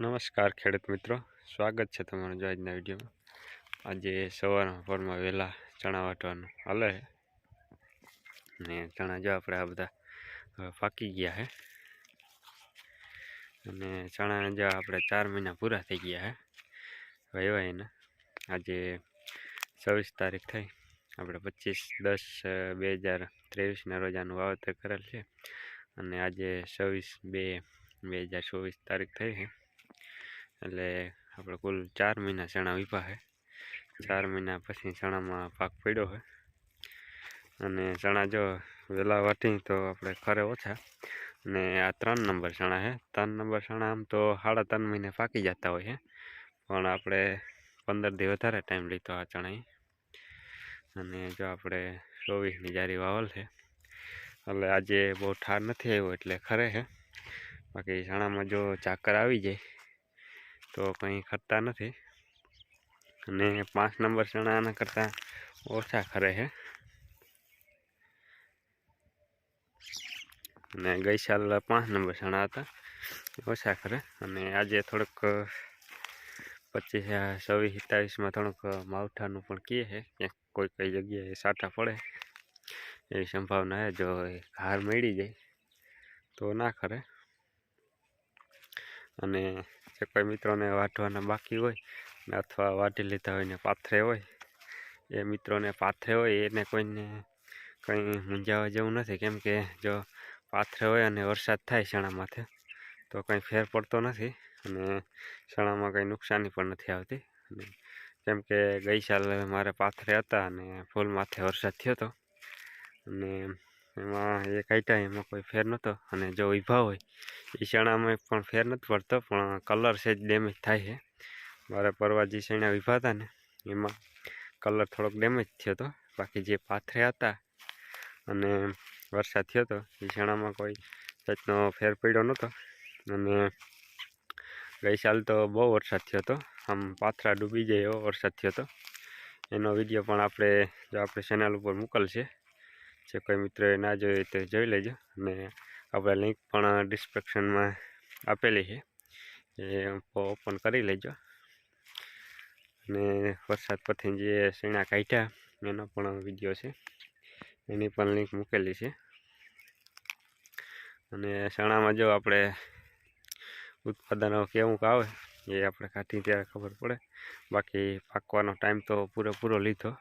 નમસ્કાર ખેડૂત મિત્રો. સ્વાગત છે તમારું જો આજના વિડીયોમાં. આજે સવારના પરમાં વહેલા ચણા વાટવાનું હાલે ને ચણા જો આપણે આ બધા હવે પાકી ગયા છે. અને ચણાને જો આપણે ચાર મહિના પૂરા થઈ ગયા છે. વહેવાય એને. આજે છવ્વીસ તારીખ થઈ. આપણે પચીસ દસ બે હજાર ત્રેવીસના રોજ આનું વાવેતર કરેલ છે. અને આજે છવ્વીસ બે બે હજાર ચોવીસ તારીખ થઈ છે. એટલે આપણે કુલ ચાર મહિના ચણા વીપા છે. ચાર મહિના પછી ચણામાં પાક પડ્યો છે. અને ચણા જો વહેલા વાટી તો આપણે ખરે ઓછા. અને આ ત્રણ નંબર ચણા છે. ત્રણ નંબર ચણા આમ તો સાડા ત્રણ મહિને પાકી જતા હોય છે. પણ આપણે પંદર દી વધારે ટાઈમ લીધો આ ચણા અને જો આપણે ચોવીસની જારી વાવલ છે. એટલે આજે બહુ ઠાર નથી આવ્યો એટલે ખરે છે. બાકી ચણામાં જો ચાકર આવી જાય તો કંઈ ખરતા નથી. અને પાંચ નંબર ચણા આના કરતાં ઓછા ખરે છે અને ગઈ સાલ પાંચ નંબર ચણા હતા, ઓછા ખરે. અને આજે થોડુંક પચીસ, છવ્વીસ સત્તાવીસમાં થોડુંક માવઠાનું પણ કહે છે ક્યાંક કોઈ કઈ જગ્યાએ સાટા પડે, એવી સંભાવના છે જો હાર મળી જાય, તો ના ખરે. અને જે કોઈ મિત્રોને વાઢવાના બાકી હોય ને અથવા વાઢી લીધા હોય ને પાથરે હોય, એ મિત્રોને પાથરે હોય, એને કોઈને કંઈ મૂંઝાવા જેવું નથી. કેમ કે જો પાથરે હોય અને વરસાદ થાય શણામાંથી તો કંઈ ફેર પડતો નથી અને શણામાં કંઈ નુકસાની પણ નથી આવતી. અને કેમ કે ગઈ સાલ મારે પાથરે હતા અને ફૂલ માથે વરસાદ થયો હતો અને એમાં એ કાઢ્યા એમાં કોઈ ફેર નહોતો. અને જો ઊભા હોય એ ચણામાં પણ ફેર નથી પડતો, પણ કલર છે ડેમેજ થાય છે. મારે પરવા જે ચણા ઊભા હતા ને, એમાં કલર થોડોક ડેમેજ થયો હતો બાકી જે પાથરે હતા અને વરસાદ થયો હતો એ શેણામાં કોઈ જાતનો ફેર પડ્યો નહોતો. અને ગઈ સાલ તો બહુ વરસાદ થયો હતો આમ પાથરા ડૂબી જાય એવો વરસાદ થયો હતો એનો વીડિયો પણ આપણે, જો આપણે ચેનલ ઉપર મોકલશે જે કોઈ મિત્રોએ ના જોઈએ તો જોઈ લેજો. અને આપણે લિંક પણ ડિસ્ક્રિપ્શનમાં આપેલી છે. એ ઓપન કરી લેજો. અને વરસાદ પછી જે શેણા કાઢ્યા, એનો પણ વીડિયો છે. એની પણ લિંક મૂકેલી છે. અને સણામાં જો આપણે ઉત્પાદનો કેવું આવે, એ આપણે કાઢી ત્યારે ખબર પડે. બાકી પાકવાનો ટાઈમ તો પૂરેપૂરો લીધો.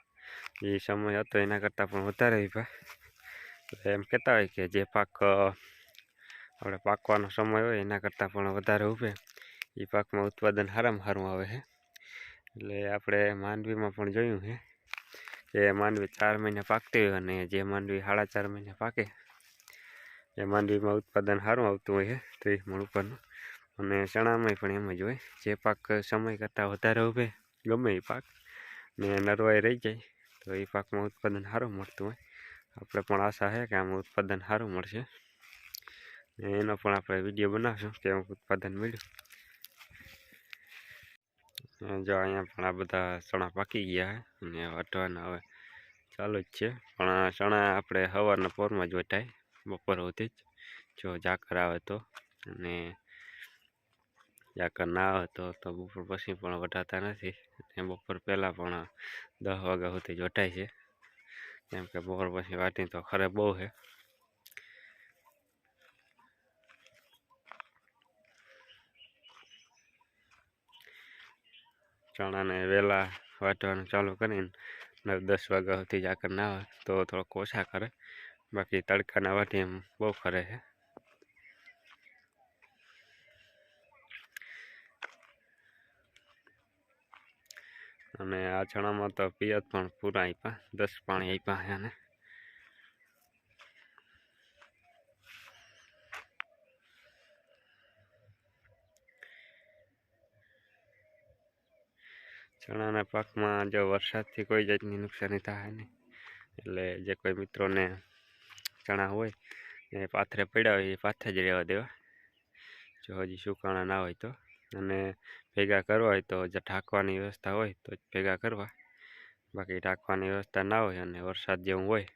એ સમય હતો, એના કરતાં પણ વધારે વિભાગ. એમ કહેતા હોય કે જે પાક આપણે પાકવાનો સમય હોય એના કરતાં પણ વધારે ઉભે એ પાકમાં ઉત્પાદન સારામાં સારું આવે છે એટલે આપણે માંડવીમાં પણ જોયું છે કે માંડવી ચાર મહિને પાકતી હોય અને જે માંડવી સાડા ચાર મહિને પાકે, એ માંડવીમાં ઉત્પાદન સારું આવતું હોય છે ત્રીસ મણ ઉપરનું. અને ચણામાં પણ એમ જ હોય. જે પાક સમય કરતાં વધારે ઉભે ગમે એ પાક, ને નરવાઈ રહી જાય, તો એ પાકમાં ઉત્પાદન સારું મળતું હોય. આપણે પણ આશા છે કે આમાં ઉત્પાદન સારું મળશે. એનો પણ આપણે વીડિયો બનાવશું કે ઉત્પાદન મળ્યું. જો અહીંયા પણ આ બધા ચણા પાકી ગયા છે. અને વાટવાના હવે ચાલુ જ છે. પણ ચણા આપણે સવારના પોરમાં જ વટાય, બપોર સુધી જ. જો ઝાકર આવે તો અને ઝાકર ના આવે તો તો બપોર પછી પણ વટાતા નથી. અને બપોર પહેલાં પણ દસ વાગ્યા સુધી જ વટાય છે. કેમ કે બોર પછી વાટી તો ખરે બહુ છે ચણાને વહેલા વાટવાનું ચાલુ કરીને નવ દસ વાગ્યા સુધી આકર ના આવે તો થોડોક ઓછા કરે. બાકી તડકાના વાટી એમ બહુ ખરે છે અને આ ચણામાં તો પિયત પણ પૂરા આપ્યા દસ પાણી આપ્યા એને ચણાના પાકમાં જો વરસાદથી કોઈ જાતની નુકસાની થાય નહીં. એટલે જે કોઈ મિત્રોને ચણા હોય, એ પાથરે પડ્યા હોય, એ પાથરે જ રહેવા દેવા. જો હજી સુકાણા ના હોય તો. અને ભેગા કરવા હોય તો જે ઢાંકવાની વ્યવસ્થા હોય તો જ ભેગા કરવા. બાકી ઢાંકવાની વ્યવસ્થા ના હોય અને વરસાદ જેવું હોય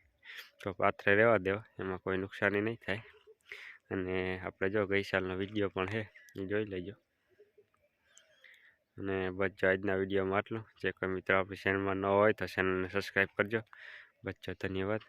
તો પાથરે રહેવા દેવા, એમાં કોઈ નુકસાની નહીં થાય. અને આપણે જો ગઈ સાલનો વીડિયો પણ છે, એ જોઈ લેજો. અને બચ્ચો આજના વિડીયોમાં આટલું. જે કોઈ મિત્રો આપણી ચેનલમાં ન હોય તો ચેનલને સબસ્ક્રાઈબ કરજો. બચ્ચો ધન્યવાદ.